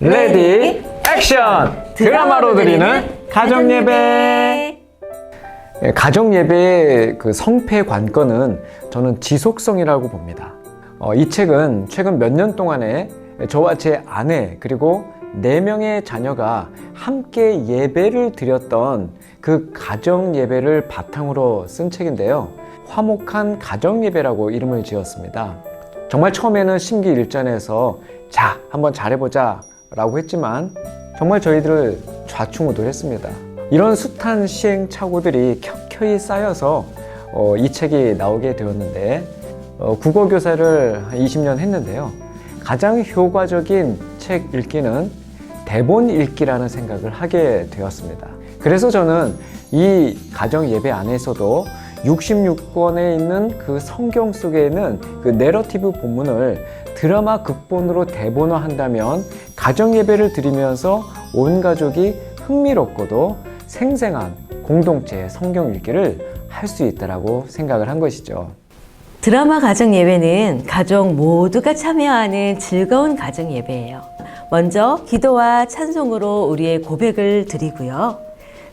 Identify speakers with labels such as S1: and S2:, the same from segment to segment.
S1: 레디 액션! 드라마로 드리는 가정 예배. 예, 가정 예배의 그 성패 관건은 저는 지속성이라고 봅니다. 어, 이 책은 최근 몇 년 동안에 저와 제 아내 그리고 네 명의 자녀가 함께 예배를 드렸던 그 가정 예배를 바탕으로 쓴 책인데요. 화목한 가정 예배라고 이름을 지었습니다. 정말 처음에는 심기일전에서 자 한번 잘해보자 라고 했지만 정말 저희들을 좌충우돌했습니다. 이런 숱한 시행착오들이 켜켜이 쌓여서 어, 이 책이 나오게 되었는데 어, 국어 교사를 한 20년 했는데요. 가장 효과적인 책 읽기는 대본 읽기라는 생각을 하게 되었습니다. 그래서 저는 이 가정 예배 안에서도 66권에 있는 그 성경 속에 있는 그 내러티브 본문을 드라마 극본으로 대본화 한다면 가정 예배를 드리면서 온 가족이 흥미롭고도 생생한 공동체 성경 읽기를 할 수 있다라고 생각을 한 것이죠.
S2: 드라마 가정 예배는 가족 모두가 참여하는 즐거운 가정 예배예요. 먼저 기도와 찬송으로 우리의 고백을 드리고요.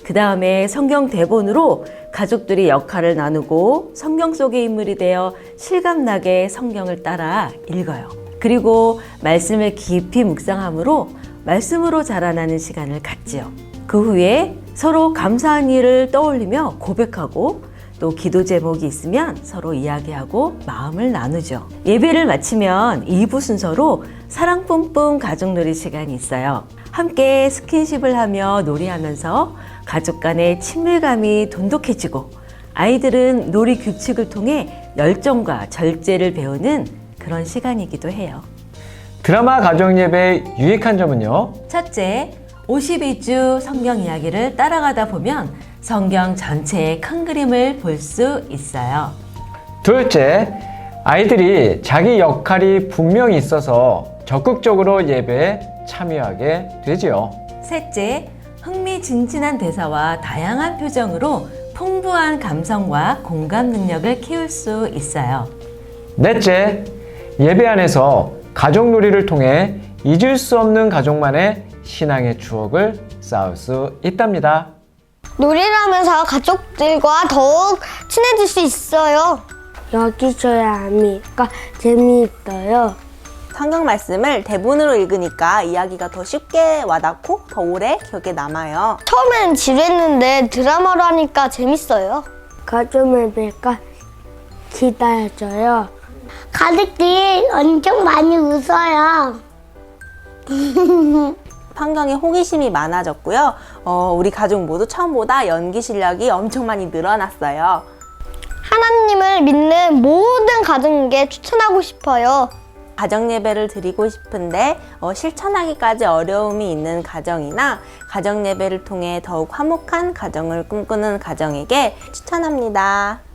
S2: 그 다음에 성경 대본으로 가족들이 역할을 나누고 성경 속의 인물이 되어 실감나게 성경을 따라 읽어요. 그리고 말씀을 깊이 묵상함으로 말씀으로 자라나는 시간을 갖지요. 그 후에 서로 감사한 일을 떠올리며 고백하고 또 기도 제목이 있으면 서로 이야기하고 마음을 나누죠. 예배를 마치면 2부 순서로 사랑 뿜뿜 가족놀이 시간이 있어요. 함께 스킨십을 하며 놀이하면서 가족 간의 친밀감이 돈독해지고 아이들은 놀이 규칙을 통해 열정과 절제를 배우는 그런 시간이기도 해요.
S1: 드라마 가정 예배의 유익한 점은요.
S2: 첫째, 52주 성경 이야기를 따라가다 보면 성경 전체의 큰 그림을 볼 수 있어요.
S1: 둘째, 아이들이 자기 역할이 분명히 있어서 적극적으로 예배에 참여하게 되지요.
S2: 셋째, 흥미진진한 대사와 다양한 표정으로 풍부한 감성과 공감 능력을 키울 수 있어요.
S1: 넷째, 예배 안에서 가족놀이를 통해 잊을 수 없는 가족만의 신앙의 추억을 쌓을 수 있답니다.
S3: 놀이를 하면서 가족들과 더욱 친해질 수 있어요.
S4: 여기서야 하니까 재미있어요.
S5: 성경 말씀을 대본으로 읽으니까 이야기가 더 쉽게 와닿고 더 오래 기억에 남아요.
S3: 처음엔 지루했는데 드라마로 하니까 재밌어요.
S4: 가족을 뵐까 기다려줘요.
S3: 가족들이 엄청 많이 웃어요.
S5: 성경에 호기심이 많아졌고요. 어, 우리 가족 모두 처음보다 연기 실력이 엄청 많이 늘어났어요.
S3: 하나님을 믿는 모든 가족에게 추천하고 싶어요.
S5: 가정 예배를 드리고 싶은데 어, 실천하기까지 어려움이 있는 가정이나 가정 예배를 통해 더욱 화목한 가정을 꿈꾸는 가정에게 추천합니다.